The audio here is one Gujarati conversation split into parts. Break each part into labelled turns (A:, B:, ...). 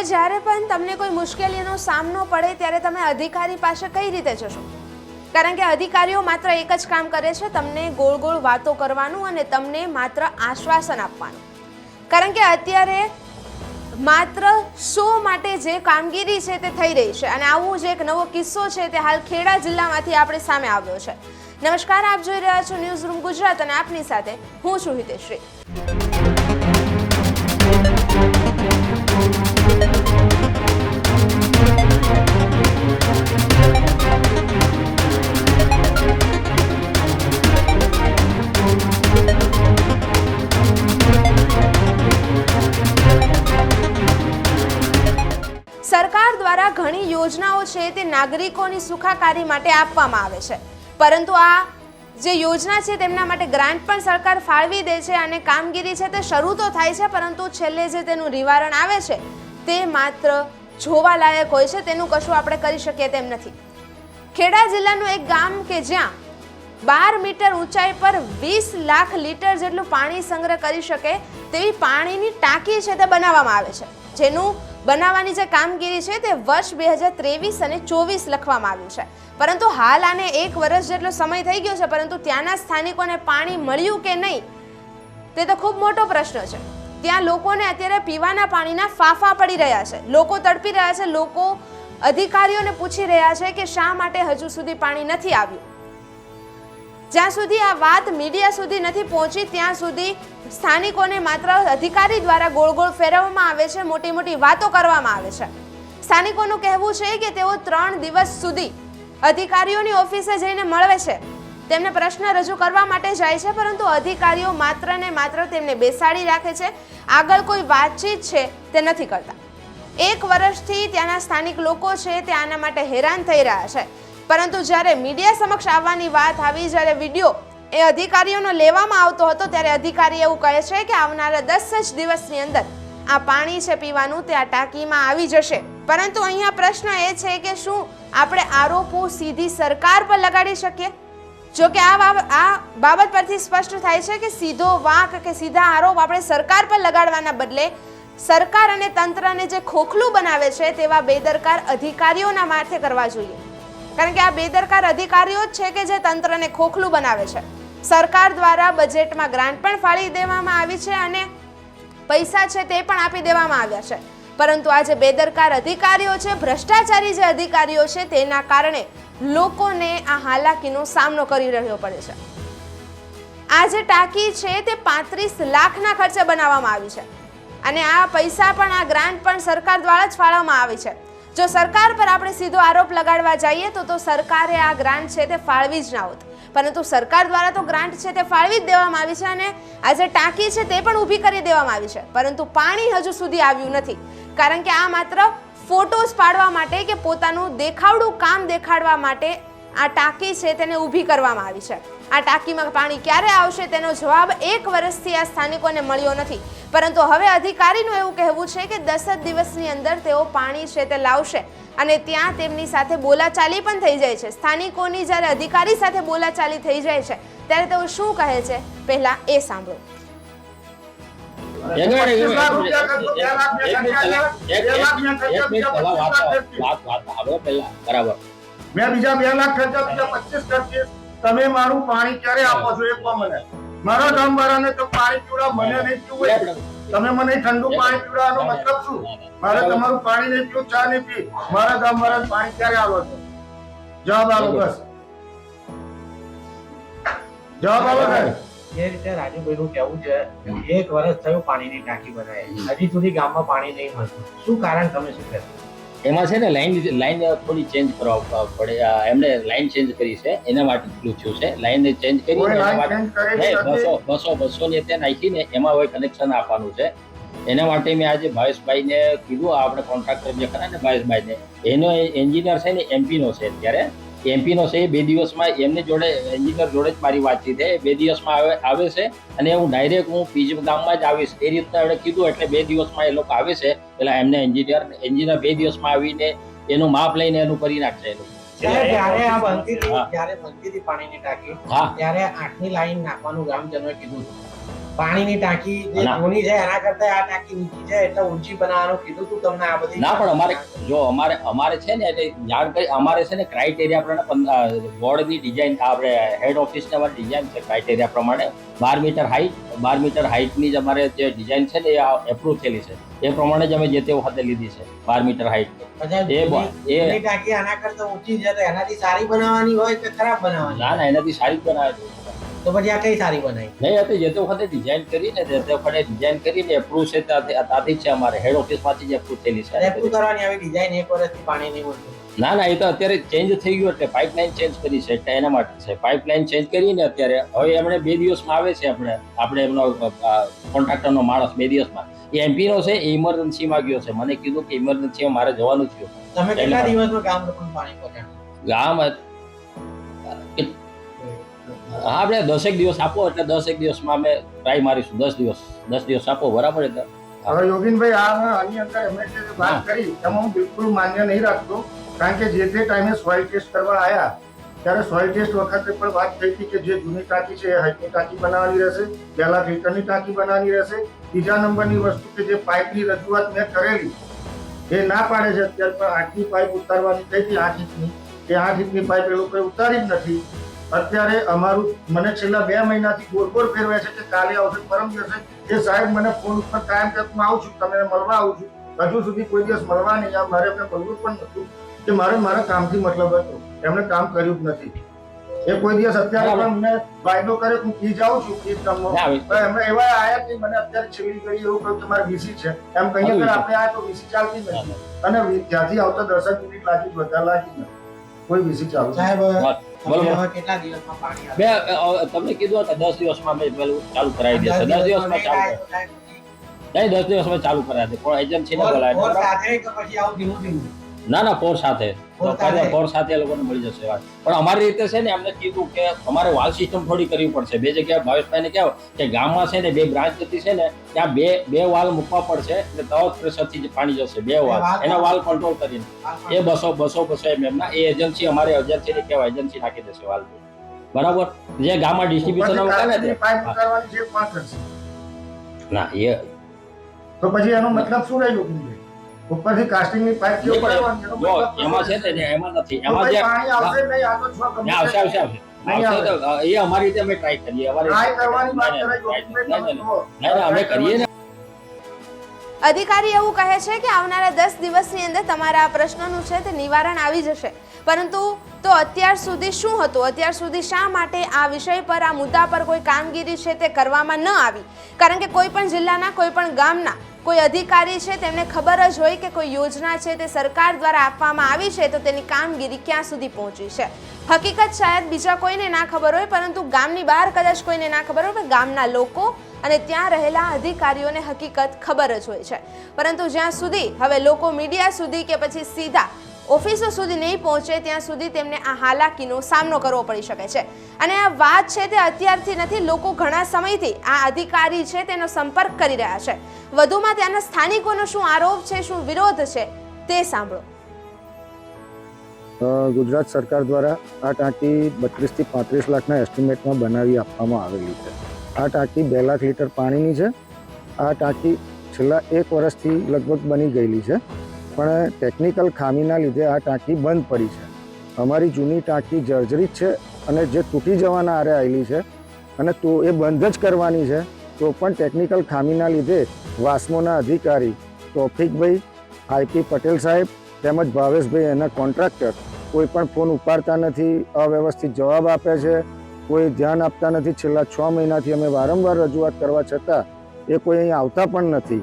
A: હવે જ્યારે પણ તમને કોઈ મુશ્કેલીનો સામનો પડે ત્યારે તમે અધિકારી પાસે કઈ રીતે જશો? કારણ કે અધિકારીઓ માત્ર એક જ કામ કરે છે, તમને ગોળ ગોળ વાતો કરવાનું અને તમને માત્ર આશ્વાસન આપવાનું. કારણ કે અત્યારે માત્ર શો માટે જે કામગીરી છે તે થઈ રહી છે અને આવું જ એક નવો કિસ્સો છે તે હાલ ખેડા જિલ્લામાંથી આપણે સામે આવ્યો છે. નમસ્કાર, આપ જોઈ રહ્યા છો ન્યૂઝ રૂમ ગુજરાત અને આપની સાથે હું છું હિતેશ્રી નાગરિકોની સુખાકારી માટે આપવામાં આવે છે. પરંતુ આ જે યોજના છે તેમના માટે ગ્રાન્ટ પણ સરકાર ફાળવી દે છે અને કામગીરી છે તે શરૂ તો થાય છે, પરંતુ છેલ્લે જે તેનું નિવારણ આવે છે, તે માત્ર જોવાલાયક હોય છે તેનું કશું આપણે કરી શકીએ તેમ નથી. ખેડા જિલ્લાનું એક ગામ કે જ્યાં બાર મીટર ઊંચાઈ પર વીસ લાખ લીટર જેટલું પાણી સંગ્રહ કરી શકે તેવી પાણીની ટાંકી છે તે બનાવવામાં આવે છે, જેનું બનાવવાની જે કામગીરી છે તે વર્ષ બે હજાર ત્રેવીસ અને ચોવીસ લખવામાં આવ્યું છે. પરંતુ હાલ આને એક વર્ષ જેટલો સમય થઈ ગયો છે, પરંતુ ત્યાંના સ્થાનિકોને પાણી મળ્યું કે નહીં, તે તો ખૂબ મોટો પ્રશ્ન છે. ત્યાં લોકોને અત્યારે પીવાના પાણીના ફાફા પડી રહ્યા છે. લોકો તડપી રહ્યા છે. લોકો અધિકારીઓને પૂછી રહ્યા છે કે શા માટે હજુ સુધી પાણી નથી આવ્યું. જ્યાં સુધી આ વાત મીડિયા સુધી નથી પહોંચી, ત્યાં સુધી સ્થાનિકોને માત્ર અધિકારી દ્વારા ગોળ ગોળ ફેરવવામાં આવે છે મોટી મોટી વાતો કરવામાં આવે છે. સ્થાનિકોનું કહેવું છે કે તેઓ ત્રણ દિવસ સુધી અધિકારીઓની ઓફિસે જઈને મળવે છે. તેમને પ્રશ્ન રજૂ કરવા માટે જાય છે, પરંતુ અધિકારીઓ માત્ર ને માત્ર તેમને બેસાડી રાખે છે. આગળ કોઈ વાતચીત છે તે નથી કરતા. એક વર્ષથી ત્યાંના સ્થાનિક લોકો છે તે આના માટે હેરાન થઈ રહ્યા છે. પરંતુ જ્યારે મીડિયા સમક્ષ આવવાની વાત આવી, જ્યારે વીડિયો એ અધિકારીઓનો લેવામાં આવતો હતો, ત્યારે અધિકારી એવું કહે છે કે આવનારા દસ જ દિવસની અંદર આ પાણી છે પીવાનું તે આ ટાંકીમાં આવી જશે. પરંતુ અહીંયા પ્રશ્ન એ છે કે શું આપણે આરોપો સીધી સરકાર પર લગાડી શકીએ? જો કે આ આ બાબત પરથી સ્પષ્ટ થાય છે કે સીધો વાંક કે સીધા આરોપ આપણે સરકાર પર લગાડવાના બદલે સરકાર અને તંત્રને જે ખોખલું બનાવે છે તેવા બેદરકાર અધિકારીઓના માથે કરવા જોઈએ. કારણ કે આ બેદરકાર અધિકારીઓ જ છે કે જે તંત્રને ખોખલું બનાવે છે. સરકાર દ્વારા બજેટમાં ગ્રાન્ટ પણ ફાળી દેવામાં આવી છે અને પૈસા છે તે પણ આપી દેવામાં આવ્યા છે. પરંતુ આ જે બેદરકાર અધિકારીઓ છે, ભ્રષ્ટાચારી જે અધિકારીઓ છે, તેના કારણે લોકોને આ હાલાકીનો સામનો કરી રહ્યો પડે છે. આ જે ટાંકી છે તે પાંત્રીસ લાખના ખર્ચે બનાવવામાં આવી છે. અને આ પૈસા પણ, આ ગ્રાન્ટ પણ સરકાર દ્વારા જ ફાળવવામાં આવી છે. જો સરકાર પર આપણે સીધો આરોપ લગાડવા જઈએ તો તો સરકારે આ ગ્રાન્ટ છે તે ફાળવી જ ના હોત. પરંતુ સરકાર દ્વારા તો ગ્રાન્ટ છે તે ફાળવી જ દેવામાં આવી છે અને આ જે ટાંકી છે તે પણ ઊભી કરી દેવામાં આવી છે. પરંતુ પાણી હજુ સુધી આવ્યું નથી. કારણ કે આ માત્ર ફોટોસ પાડવા માટે કે પોતાનું દેખાવડું કામ દેખાડવા માટે આ ટાંકી છે તેને ઊભી કરવામાં આવી છે. આ ટાંકીમાં પાણી ક્યારે આવશે તેનો જવાબ એક વર્ષથી આ સ્થાનિકોને મળ્યો નથી. પરંતુ હવે અધિકારીનું એવું કહેવું છે કે દસ જ દિવસની અંદર તેઓ પાણી છે તે લાવશે અને ત્યાં તેમની સાથે બોલાચાલી પણ થઈ જાય છે સ્થાનિકોની જ્યારે અધિકારી સાથે બોલાચાલી થઈ જાય છે ત્યારે તેઓ શું કહે છે પહેલા એ સાંભળો
B: મેં બીજા બે લાખ ખર્ચા બીજા પચીસ ખર્ચીસ તમે મારું પાણી ક્યારે આપો છો એક મને મારા ગામ વાળાને તો પાણી પીવડા મને નહીં પીવું તમે મને ઠંડુ પાણી પીવડાવવાનો મતલબ શું? મારે તમારું પાણી નહીં પીવું ચા નહીં પી મારા ગામ વાળાને પાણી ક્યારે આવો છો? જવાબ આવો બસ. જવાબ આવો સાહેબ
C: જે રીતે રાજુભાઈનું કેવું છે એક વર્ષ થયું પાણીની ટાંકી બનાવી હજી સુધી ગામમાં પાણી નહીં મળતું. શું કારણ તમે શું કહેશો?
D: એમાં છે ને લાઈન લાઈન થોડી ચેન્જ કરવા પડે. એમણે લાઈન ચેન્જ કરી છે એના માટે પૂછ્યું છે. લાઈન ચેન્જ કરી એના માટે બસો બસો બસો ને ત્યાં નાખીને એમાં હવે કનેક્શન આપવાનું છે. એના માટે મેં આજે ભાવેશભાઈને કીધું આપણે કોન્ટ્રાક્ટર જે ખરા ને ભાવેશભાઈને એનો એન્જિનિયર છે ને એમપી નો છે અત્યારે. એમપી નો છે એ બે દિવસમાં એમની જોડે એન્જિનિયર જોડે જ મારી વાતચીત છે. બે દિવસમાં આવે આવે છે અને હું ડાયરેક્ટ હું પીજ ગામમાં જ આવીશ. એ રીતના એમણે કીધું એટલે બે દિવસમાં એ લોકો આવે છે. પેલા એમને એન્જિનિયર એન્જિનિયર બે દિવસમાં આવીને એનું માપ લઈને એનું કરી નાખશે એ લોકો.
C: ત્યારે આ જ્યારે બનતી પાણીની ટાંકી
D: હા.
C: ત્યારે આઠની લાઈન નાખવાનું ગામજનોએ કીધું હતું. પાણીની ટાંકી જે. જૂની છે એના કરતા આ ટાંકી ઊંચી છે એટલે ઊંચી બનાવવાનું કીધું તું તમને આ બધી
D: ના પણ અમારે જો અમારે અમારે છે ને એટલે જાણ કરી અમારે છે ને ક્રાઇટેરિયા પ્રમાણે બોર્ડની ડિઝાઇન આપણે હેડ ઓફિસને અમારી ડિઝાઇન છે ક્રાઇટેરિયા પ્રમાણે. બાર મીટર હાઈટ બાર મીટર હાઈટની જ અમારે જે ડિઝાઇન છે ને એ એપ્રુવ થયેલી છે. એ પ્રમાણે જ અમે જે તે વખતે લીધી છે બાર મીટર હાઈટ એ એ-
C: ટાંકી આના કરતા ઊંચી છે તો એનાથી સારી બનાવવાની હોય કે ખરાબ બનાવવાની?
D: ના ના એનાથી સારી જ બનાવે છે.
C: તો પછી આ કઈ સારી બનાવી?
D: નહીં હતી જે તે વખતે ડિઝાઇન કરીને તે વખતે ડિઝાઇન કરીને એપ્રુવ છે ત્યાંથી છે અમારે. હેડ ઓફિસમાંથી જ એપ્રુવ થયેલી છે
C: એપ્રુવ કરવાની આવી ડિઝાઇન એક વર્ષથી પાણી નહીં
D: ના ના એ તો અત્યારે ચેન્જ થઈ ગયું એટલે પાઇપલાઇન ચેન્જ કરી છે એટલે એના માટે છે. પાઇપલાઇન ચેન્જ કરીને અત્યારે હવે એમણે બે દિવસમાં આવે છે આપણે આપણે એમનો કોન્ટ્રાક્ટરનો માણસ બે દિવસમાં. એ એમપી નો છે એ ઇમરજન્સીમાં ગયો છે. મને કીધું કે ઇમરજન્સીમાં મારે જવાનું થયું
C: તમે કેટલા દિવસમાં ગામ પાણી પહોંચાડ્યું?
D: ગામ હા આપણે દસેક દિવસ આપો એટલે દસેક દિવસમાં અમે ટ્રાય મારીશું. દસ દિવસ દસ દિવસ આપો બરાબર એટલે
B: હવે યોગીનભાઈ આ આની અંદર એમણે જે વાત કરી એમાં હું બિલકુલ માન્ય નહીં રાખતો કારણ કે જે તે ટાઈમે સોઇલ ટેસ્ટ કરવા આવ્યા ત્યારે સોઇલ ટેસ્ટ વખતે પણ વાત થઈ હતી કે જે જૂની ટાંકી છે એ હાઈટની ટાંકી બનાવવાની રહેશે પહેલા ફિલ્ટરની ટાંકી બનાવવાની રહેશે બીજા નંબરની વસ્તુ કે જે પાઇપની રજૂઆત મેં કરેલી એ ના પાડે છે અત્યારે પણ આઠની પાઇપ ઉતારવાની થઈ હતી આઠ ઇંચની એ આઠ ઇંચની પાઇપ એ લોકોએ ઉતારી જ નથી. અત્યારે અમારું મને છેલ્લા બે મહિનાથી ગોળ ફેરવે છે કે કાલે આવશે પરમ દિવસે એ સાહેબ મને ફોન ઉપર કાયમ કે હું આવું છું તમને મળવા આવું છું. હજુ સુધી કોઈ દિવસ મળવા નહીં આ મારે એમને મળવું પણ નતું કે મારે મારા કામથી મતલબ હતો. એમણે કામ કર્યું જ નથી. એ કોઈ દિવસ અત્યારે પણ મને વાયદો કરે હું પી જાઉં છું પી કામમાં.
D: ના, હવે
B: પણ એમણે એવા આયા કે મને અત્યારે છેલ્લી કરી એવું કહ્યું કે મારે વીસી છે. એમ કહીએ કે આપણે આ તો વીસી ચાલતી નથી. અને ત્યાંથી આવતા દસ મિનિટ લાગી બધા લાગી નથી કોઈ વીસી ચાલુ નથી.
C: સાહેબ
D: બોલો,
C: કેટલા દિવસમાં પાણી
D: બે તમને કીધું હતું દસ દિવસમાં અમે પેલું ચાલુ કરાવી દેશે દસ દિવસમાં ચાલુ
C: નહીં
D: દસ દિવસમાં ચાલુ કરાવી દે પણ છે
C: ને
D: બોલાવે ના ના પોર સાથે.
C: પોર સાથે.
D: લોકોને મળી જશે વાત. પણ અમારી રીતે છે ને એમને કીધું કે અમારે વાલ સિસ્ટમ થોડી કરવી પડશે. બે જગ્યાએ ભાવેશભાઈને કહેવાય કે ગામમાં છે ને બે બ્રાન્ચ જતી છે ને ત્યાં બે બે વાલ મૂકવા પડશે એટલે તરત પ્રેશરથી જ પાણી જશે બે વાલ. એના વાલ કંટ્રોલ કરીને. એ બસો બસો બસો એમ એમના. એ એજન્સી અમારે એજન્સીને કહેવાય. એજન્સી નાખી દેશે વાલ. બરાબર? જે ગામમાં ડિસ્ટ્રીબ્યુશન ને એ
B: તો પછી એનો મતલબ શું રહ્યું? ઉપરથી કાસ્ટિંગની પાઇપ ઉતારવાની
D: જો એમાં છે તે એમાં નથી. એમાં જે
B: પાણી આવશે નહીં આ તો છ કમ
D: આવશે આવશે આવશે.
B: નહીં
D: આવશે તો અ, એ અમારી રીતે અમે ટ્રાય કરીએ. અમારી
B: ટ્રાય કરવાની વાત કરે
D: નહીં,
B: યોગીનભાઈ,
D: નહીં,
B: તમે જુઓ.
D: નહીં, નહીં, અમે કરીએ ને
A: અધિકારી એવું કહે છે કે આવનારા દસ દિવસની અંદર તમારા આ પ્રશ્નનું છે તે નિવારણ આવી જશે. પરંતુ તો અત્યાર સુધી શું હતું? અત્યાર સુધી શા માટે આ વિષય પર આ મુદ્દા પર કોઈ કામગીરી છે તે કરવામાં ન આવી? કારણ કે કોઈ પણ જિલ્લાના કોઈ પણ ગામના કોઈ અધિકારી છે, તેમને ખબર જ હોય કે કોઈ યોજના છે, તે સરકાર દ્વારા આપવામાં આવી છે, તો તેની કામગીરી ક્યાં સુધી પહોંચી છે? હકીકત શાયદ બીજા કોઈને ના ખબર હોય, પરંતુ ગામની બહાર કદાચ કોઈને ના ખબર હોય, પણ ગામના લોકો અને ત્યાં રહેલા અધિકારીઓને હકીકત ખબર જ હોય છે. પરંતુ જ્યાં સુધી, હવે લોકો મીડિયા સુધી કે પછી સીધા ઓફિસો સુધી નહીં પહોંચે, ત્યાં સુધી તેમને આ હાલાકીનો સામનો કરવો પડી શકે છે. અને આ વાત છે તે અત્યારથી નથી, લોકો ઘણા સમયથી આ અધિકારી છે તેનો સંપર્ક કરી રહ્યા છે. વધુમાં ત્યાંના સ્થાનિકોનો શું આરોપ છે, શું વિરોધ છે, તે સાંભળો.
E: ગુજરાત સરકાર દ્વારા આ ટાંકી બત્રીસથી પાંત્રીસ લાખના એસ્ટિમેટમાં બનાવી આપવામાં આવેલી છે. આ ટાંકી બે લાખ લીટર પાણીની છે. આ ટાંકી છેલ્લા એક વર્ષથી લગભગ બની ગયેલી છે. પણ ટેકનિકલ ખામીના લીધે આ ટાંકી બંધ પડી છે. અમારી જૂની ટાંકી જર્જરિત છે અને જે તૂટી જવાના આરે આવેલી છે અને તો એ બંધ જ કરવાની છે. તો પણ ટેકનિકલ ખામીના લીધે વાસ્મોના અધિકારી તોફિકભાઈ આઈપી પટેલ સાહેબ તેમજ ભાવેશભાઈ એના કોન્ટ્રાક્ટર કોઈ પણ ફોન ઉપાડતા નથી, અવ્યવસ્થિત જવાબ આપે છે, કોઈ ધ્યાન આપતા નથી. છેલ્લા છ મહિનાથી અમે વારંવાર રજૂઆત કરવા છતાં એ કોઈ અહીં આવતા પણ નથી.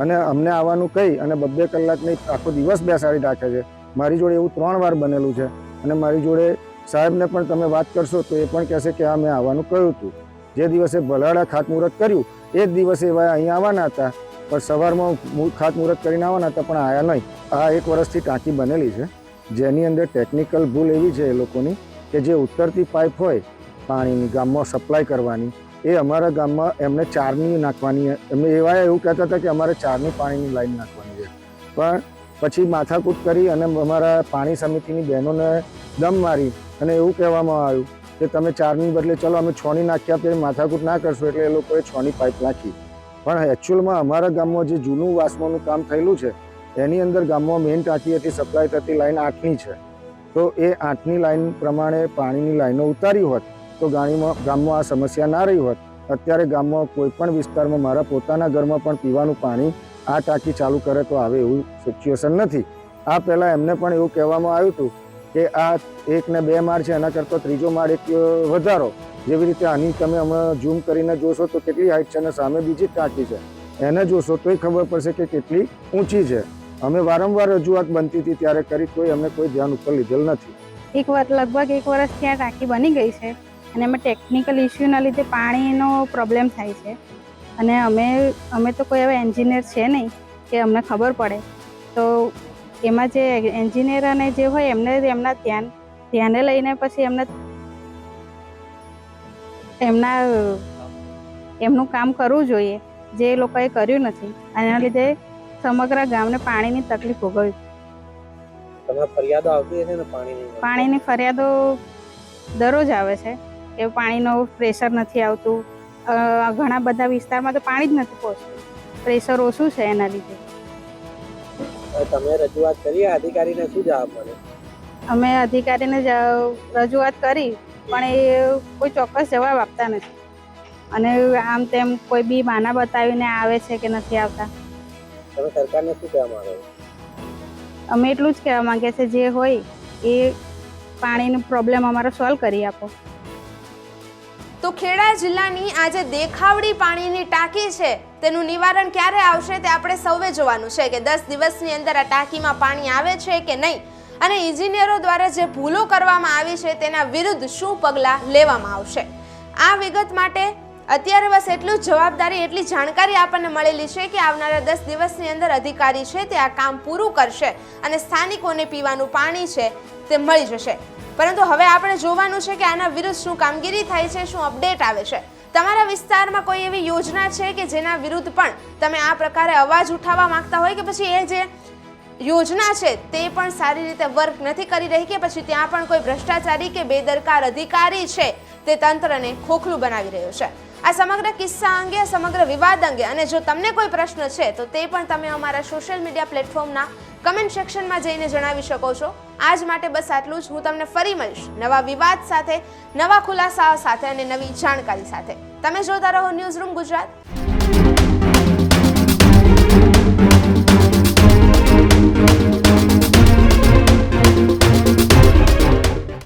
E: અને અમને આવવાનું કહી અને બબ્બે કલાકની આખો દિવસ બેસાડી રાખે છે. મારી જોડે એવું ત્રણ વાર બનેલું છે અને મારી જોડે સાહેબને પણ તમે વાત કરશો તો એ પણ કહેશે કે આ મેં આવવાનું કહ્યું હતું. જે દિવસે ભલાડા ખાતમુહૂર્ત કર્યું, એ જ દિવસે એવા અહીં આવવાના હતા. પણ સવારમાં ખાતમુહૂર્ત કરીને આવવાના હતા, પણ આવ્યા નહીં. આ એક વર્ષથી ટાંકી બનેલી છે. જેની અંદર ટેકનિકલ ભૂલ એવી છે એ લોકોની કે જે ઉત્તરતી પાઇપ હોય, પાણીની ગામમાં સપ્લાય કરવાની એ અમારા ગામમાં એમને ચારની નાખવાની એમને એવા એવું કહેતા હતા કે અમારે ચારની પાણીની લાઈન નાખવાની છે પણ પછી માથાકૂટ કરી અને અમારા પાણી સમિતિની બહેનોને દમ મારી અને એવું કહેવામાં આવ્યું કે તમે ચારની બદલે ચલો અમે છની નાખ્યા આપીએ માથાકૂટ ના કરશો એટલે એ લોકોએ છની પાઇપ નાખી. પણ એકચ્યુઅલમાં અમારા ગામમાં જે જૂનું વાસમાનું કામ થયેલું છે, એની અંદર ગામમાં મેઇન ટાંકી હતી સપ્લાય થતી લાઈન આઠની છે. તો એ આઠની લાઈન પ્રમાણે પાણીની લાઈનો ઉતારી હોત તો ગાણીમાં ગામમાં આ સમસ્યા ના રહી હોત, અત્યારે ગામમાં કોઈ પણ વિસ્તારમાં મારા પોતાના ઘરમાં પણ પીવાનું પાણી આ ટાંકી ચાલુ કરે તો આવે એવું સિચ્યુએશન નથી. આ પહેલાં એમને પણ એવું કહેવામાં આવ્યું હતું કે આ એક ને બે માળ છે, એના કરતાં ત્રીજો માળ એક વધારો. જેવી રીતે આની તમે હમણાં ઝૂમ કરીને જોશો તો કેટલી હાઈટ છે અને સામે બીજી ટાંકી છે. એને જોશો તોય ખબર પડશે કે કેટલી ઊંચી છે. અમે વારંવાર રજૂઆત બનતી હતી ત્યારે કરી કોઈ અમને કોઈ ધ્યાન ઉપર લીધેલ નથી.
F: એક વાર લગભગ એક વર્ષ ત્યાં ટાંકી બની ગઈ છે. અને એમાં ટેકનિકલ ઇસ્યુના લીધે પાણીનો પ્રોબ્લેમ થાય છે. અને અમે અમે તો કોઈ એવા એન્જિનિયર છે નહીં કે અમને ખબર પડે. તો એમાં જે એન્જિનિયર અને જે હોય એમને એમના ધ્યાન ધ્યાને લઈને પછી એમને એમના એમનું કામ કરવું જોઈએ. જે લોકોએ કર્યું નથી. એના લીધે સમગ્ર ગામને પાણીની તકલીફ ભોગવી.
G: તમને ફરિયાદો આવતી હશે ને પાણીની?
F: પાણીની ફરિયાદો દરરોજ આવે છે. કે પાણીનો પ્રેશર નથી આવતું. ઘણા બધા વિસ્તારમાં તો પાણી જ નથી પહોંચતું. પ્રેશર ઓછું છે એના લીધે?
G: તમે રજૂઆત કરી અધિકારીને શું જવાબ મળે?
F: અમે અધિકારીને રજૂઆત કરી પણ એ કોઈ ચોક્કસ જવાબ આપતા નથી. અને આમ તેમ કોઈ બી માના બતાવીને આવે છે કે નથી આવતા.
G: તમે સરકારને શું કહેવા માંગો
F: અમે એટલું જ કહેવા માંગીએ છીએ જે હોય એ પાણીનો પ્રોબ્લેમ અમારો સોલ્વ કરી આપો.
A: તો ખેડા જિલ્લાની આ જે દેખાવડી પાણીની ટાંકી છે. તેનું નિવારણ ક્યારે આવશે તે આપણે સૌએ જોવાનું છે કે દસ દિવસની અંદર આ ટાંકીમાં પાણી આવે છે કે નહીં? અને ઇજનેરો દ્વારા જે ભૂલો કરવામાં આવી છે તેના વિરુદ્ધ શું પગલાં લેવામાં આવશે? આ વિગત માટે અત્યારે બસ એટલું જ જવાબદારી, એટલી જાણકારી આપણને મળેલી છે કે આવનારા દસ દિવસની અંદર અધિકારી છે તે આ કામ પૂરું કરશે અને સ્થાનિકોને પીવાનું પાણી છે તે મળી જશે. પરંતુ હવે આપણે જોવાનું છે કે આના વિરુદ્ધ શું કામગીરી થાય છે, શું અપડેટ આવે છે. તમારા વિસ્તારમાં કોઈ એવી યોજના છે કે જેના વિરુદ્ધ પણ તમે આ પ્રકારે અવાજ ઉઠાવવા માંગતા હોય કે પછી એ જે યોજના છે તે પણ સારી રીતે વર્ક નથી કરી રહી કે પછી ત્યાં પણ કોઈ ભ્રષ્ટાચારી કે બેદરકાર અધિકારી છે તે તંત્રને ખોખલું બનાવી રહ્યો છે. આ સમગ્ર કિસ્સા અંગે સમગ્ર વિવાદ અંગે અને જો તમને કોઈ પ્રશ્ન છે તો તે પણ તમે અમારા સોશિયલ મીડિયા પ્લેટફોર્મના કમેન્ટ સેક્શનમાં જઈને જણાવી શકો છો. આજ માટે બસ આટલું જ. હું તમને ફરી મળીશ નવા વિવાદ સાથે, નવા ખુલાસાઓ સાથે અને નવી જાણકારી સાથે. તમે જોતા રહો ન્યૂઝ રૂમ ગુજરાત.